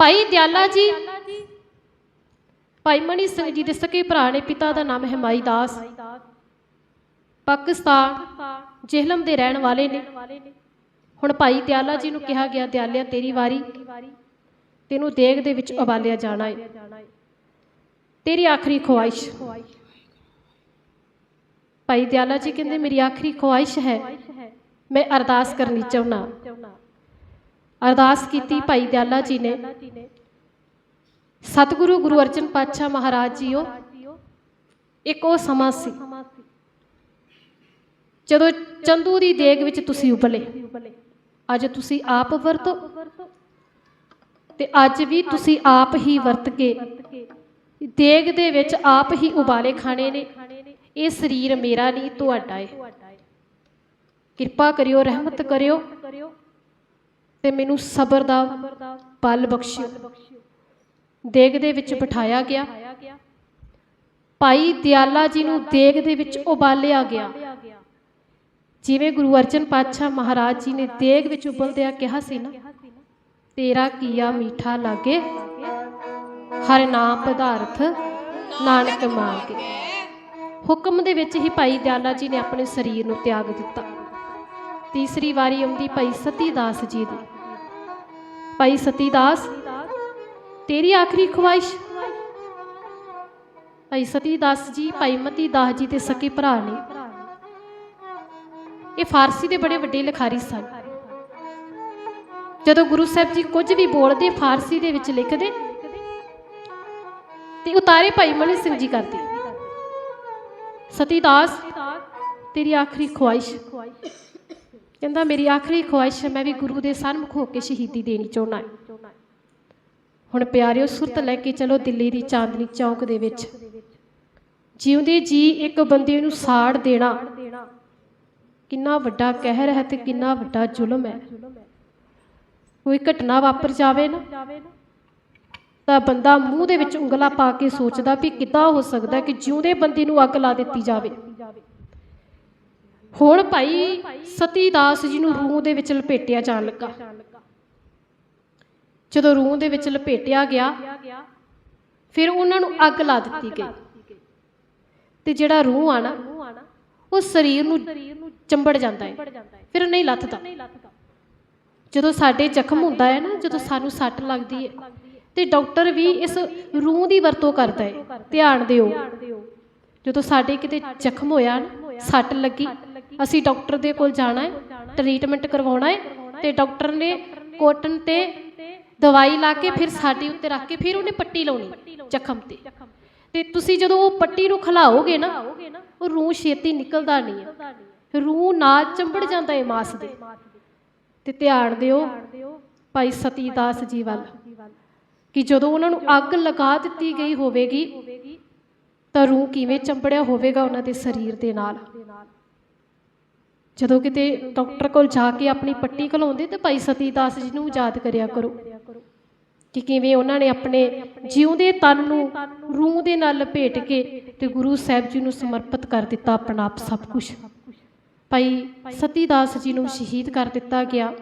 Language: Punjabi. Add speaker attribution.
Speaker 1: ਭਾਈ ਦਿਆਲਾ ਜੀ। ਭਾਈ ਮਣੀ ਸਿੰਘ ਜੀ ਦੇ ਸਕੇ ਭਰਾ ਨੇ ਪਿਤਾ ਦਾ ਨਾਮ ਹੈ ਦਾਸ। ਪਾਕਿਸਤਾਨ, ਜੇਹਲਮ ਦੇ ਰਹਿਣ ਵਾਲੇ ਨੇ। ਹੁਣ ਭਾਈ ਦਿਆਲਾ ਜੀ ਨੂੰ ਕਿਹਾ ਗਿਆ, ਦਿਆਲਿਆ ਤੇਰੀ ਵਾਰੀ। ਤੈਨੂੰ ਦੇਗ ਦੇ ਵਿੱਚ ਉਬਾਲਿਆ ਜਾਣਾ ਹੈ ਤੇਰੀ ਆਖਰੀ ਖੁਆਇਸ਼। ਭਾਈ ਦਿਆਲਾ ਜੀ ਕਹਿੰਦੇ, ਮੇਰੀ ਆਖਰੀ ਖੁਆਇਸ਼ ਹੈ। ਮੈਂ ਅਰਦਾਸ ਕਰਨੀ ਚਾਹੁੰਦਾ। ਅਰਦਾਸ ਕੀਤੀ ਭਾਈ ਦਿਆਲਾ ਜੀ ਨੇ। ਸਤਿਗੁਰੂ ਗੁਰੂ ਅਰਜਨ ਪਾਤਸ਼ਾਹ ਮਹਾਰਾਜ ਜੀਓ, ਇੱਕ ਉਹ ਸਮਾਂ ਸੀ ਜਦੋਂ ਚੰਦੂ ਦੀ ਦੇਗ ਵਿੱਚ ਤੁਸੀਂ ਉਬਲੇ। ਅੱਜ ਤੁਸੀਂ ਆਪ ਵਰਤੋ ਤੇ ਅੱਜ ਵੀ ਤੁਸੀਂ ਆਪ ਹੀ ਵਰਤ ਕੇ ਦੇਗ ਦੇ ਵਿੱਚ ਆਪ ਹੀ ਉਬਾਲੇ ਖਾਣੇ ਨੇ। ਇਹ ਸਰੀਰ ਮੇਰਾ ਨਹੀਂ, ਤੁਹਾਡਾ ਹੈ ਕਿਰਪਾ ਕਰਿਓ, ਰਹਿਮਤ ਕਰਿਓ। ਤੇ ਮੈਨੂੰ ਸਬਰ ਦਾ ਬਲ ਬਖਸ਼ਿਓ। ਦੇਗ ਦੇ ਵਿੱਚ ਬਿਠਾਇਆ ਗਿਆ। ਭਾਈ ਦਿਆਲਾ ਜੀ ਨੂੰ ਦੇਗ ਦੇ ਵਿੱਚ ਉਬਾਲਿਆ ਗਿਆ। ਜਿਵੇਂ ਗੁਰੂ ਅਰਜਨ ਪਾਤਸ਼ਾਹ ਮਹਾਰਾਜ ਜੀ ਨੇ ਦੇਗ ਵਿੱਚ ਉਬਲਦਿਆਂ ਕਿਹਾ ਸੀ ਨਾ, ਤੇਰਾ ਕੀਆ ਮੀਠਾ ਲਾਗੇ, ਹਰ ਨਾਮ ਪਦਾਰਥ ਨਾਨਕ ਮਾਂਗੇ ਹੁਕਮ ਦੇ ਵਿੱਚ ਹੀ ਭਾਈ ਦਿਆਲਾ ਜੀ ਨੇ ਆਪਣੇ ਸਰੀਰ ਨੂੰ ਤਿਆਗ ਦਿੱਤਾ। ਤੀਸਰੀ ਵਾਰੀ ਆਉਂਦੀ ਭਾਈ ਸਤੀ ਦਾਸ ਜੀ ਦੀ। ਭਾਈ ਸਤੀ ਤੇਰੀ ਆਖਰੀ ਖੁਆਇਸ਼। ਭਾਈ ਸਤੀ ਜੀ, ਭਾਈ ਮਤੀ ਜੀ ਦੇ ਸਕੇ ਭਰਾ ਨੇ। ਇਹ ਫਾਰਸੀ ਦੇ ਬੜੇ ਵੱਡੇ ਲਿਖਾਰੀ ਸਨ। ਜਦੋਂ ਗੁਰੂ ਸਾਹਿਬ ਜੀ ਕੁਝ ਵੀ ਬੋਲਦੇ, ਫਾਰਸੀ ਦੇ ਵਿੱਚ ਲਿਖਦੇ, ਤੇ ਉਤਾਰੇ ਭਾਈ ਮਨੀ ਸਿੰਘ ਜੀ ਕਰਦੇ। ਸਤੀ ਦਾਸ ਤੇਰੀ ਆਖਰੀ ਖੁਆਇਸ਼। ਕਹਿੰਦਾ, ਮੇਰੀ ਆਖਰੀ ਖੁਆਇਸ਼ ਹੈ, ਮੈਂ ਵੀ ਗੁਰੂ ਦੇ ਸਨਮੁਖ ਹੋ ਕੇ ਸ਼ਹੀਦੀ ਦੇਣੀ ਚਾਹੁੰਦਾ ਹਾਂ। ਹੁਣ ਪਿਆਰਿਓ, ਸੁਰਤ ਲੈ ਕੇ ਚਲੋ ਦਿੱਲੀ ਦੀ ਚਾਂਦਨੀ ਚੌਕ ਦੇ ਵਿੱਚ। ਜਿਉਂਦੇ ਜੀ ਇੱਕ ਬੰਦੇ ਨੂੰ ਸਾੜ ਦੇਣਾ। ਕਿੰਨਾ ਵੱਡਾ ਕਹਿਰ ਹੈ ਤੇ ਕਿੰਨਾ ਵੱਡਾ ਜ਼ੁਲਮ ਹੈ। ਕੋਈ ਘਟਨਾ ਵਾਪਰ ਜਾਵੇ ਨਾ, ਤਾਂ ਬੰਦਾ ਮੂੰਹ ਦੇ ਵਿੱਚ ਉਂਗਲਾ ਪਾ ਕੇ ਸੋਚਦਾ ਵੀ ਕਿੱਦਾਂ ਹੋ ਸਕਦਾ ਕਿ ਜਿਉਂਦੇ ਬੰਦੇ ਨੂੰ ਅੱਗ ਲਾ ਦਿੱਤੀ ਜਾਵੇ। ਹੁਣ ਭਾਈ ਸਤੀ ਦਾਸ ਜੀ ਨੂੰ ਰੂਹ ਦੇ ਵਿੱਚ ਲਪੇਟਿਆ ਜਾਣ ਲੱਗਾ। ਜਦੋਂ ਰੂਹ ਦੇ ਵਿੱਚ ਲਪੇਟਿਆ ਗਿਆ, ਫਿਰ ਉਹਨਾਂ ਨੂੰ ਅੱਗ ਲਾ ਦਿੱਤੀ ਗਈ। ਤੇ ਜਿਹੜਾ ਰੂਹ ਆ ਨਾ, ਉਹ ਸਰੀਰ ਨੂੰ ਚੰਬੜ ਜਾਂਦਾ ਹੈ, ਫਿਰ ਨਹੀਂ ਲੱਥਦਾ ਜਦੋਂ ਸਾਡੇ ਜ਼ਖਮ ਹੁੰਦਾ ਹੈ ਨਾ, ਜਦੋਂ ਸਾਨੂੰ ਸੱਟ ਲੱਗਦੀ ਹੈ, ਤੇ ਡਾਕਟਰ ਵੀ ਇਸ ਰੂਹ ਦੀ ਵਰਤੋਂ ਕਰਦਾ ਹੈ, ਧਿਆਨ ਦਿਓ। ਜਦੋਂ ਸਾਡੇ ਕਿਤੇ ਜ਼ਖਮ ਹੋਇਆ ਸੱਟ ਲੱਗੀ ਅਸੀਂ ਡਾਕਟਰ ਦੇ ਕੋਲ ਜਾਣਾ ਹੈ ਟ੍ਰੀਟਮੈਂਟ ਕਰਵਾਉਣਾ ਹੈ ਤੇ ਡਾਕਟਰ ਨੇ ਕੋਟਨ ਤੇ ਦਵਾਈ ਲਾ ਕੇ ਫਿਰ ਸਾਡੇ ਉੱਤੇ ਰੱਖ ਕੇ ਫਿਰ ਉਹਨੇ ਪੱਟੀ ਲਾਉਣੀ ਜ਼ਖਮ ਤੇ। ਤੇ ਤੁਸੀਂ ਜਦੋਂ ਉਹ ਪੱਟੀ ਨੂੰ ਖਲਾਓਗੇ ਨਾ, ਉਹ ਰੂਹ ਛੇਤੀ ਨਿਕਲਦਾ ਨਹੀਂ ਹੈ। ਰੂਹ ਨਾਲ ਚੰਬੜ ਜਾਂਦਾ ਹੈ ਮਾਸ ਦੇ। ਤੇ ਧਿਆਨ ਦਿਓ ਭਾਈ ਸਤੀ ਦਾਸ ਜੀ ਵੱਲ, ਕਿ ਜਦੋਂ ਉਹਨਾਂ ਨੂੰ ਅੱਗ ਲਗਾ ਦਿੱਤੀ ਗਈ ਹੋਵੇਗੀ, ਤਾਂ ਰੂਹ ਕਿਵੇਂ ਚੰਬੜਿਆ ਹੋਵੇਗਾ ਉਹਨਾਂ ਦੇ ਸਰੀਰ ਦੇ ਨਾਲ। ਜਦੋਂ ਕਿਤੇ ਡਾਕਟਰ ਕੋਲ ਜਾ ਕੇ ਆਪਣੀ ਪੱਟੀ ਖਲਾਉਂਦੇ ਤੇ ਭਾਈ ਸਤੀ ਦਾਸ ਜੀ ਨੂੰ ਯਾਦ ਕਰਿਆ ਕਰੋ ਕਿ ਕਿਵੇਂ ਉਹਨਾਂ ਨੇ ਆਪਣੇ ਜਿਉਂਦੇ ਤਨ ਨੂੰ ਰੂਹ ਦੇ ਨਾਲ ਲਪੇਟ ਕੇ ਤੇ ਗੁਰੂ ਸਾਹਿਬ ਜੀ ਨੂੰ ਸਮਰਪਿਤ ਕਰ ਦਿੱਤਾ ਆਪਣਾ ਆਪ ਸਭ ਕੁਝ ਭਾਈ ਸਤੀਦਾਸ ਜੀ ਨੂੰ ਸ਼ਹੀਦ ਕਰ ਦਿੱਤਾ ਗਿਆ।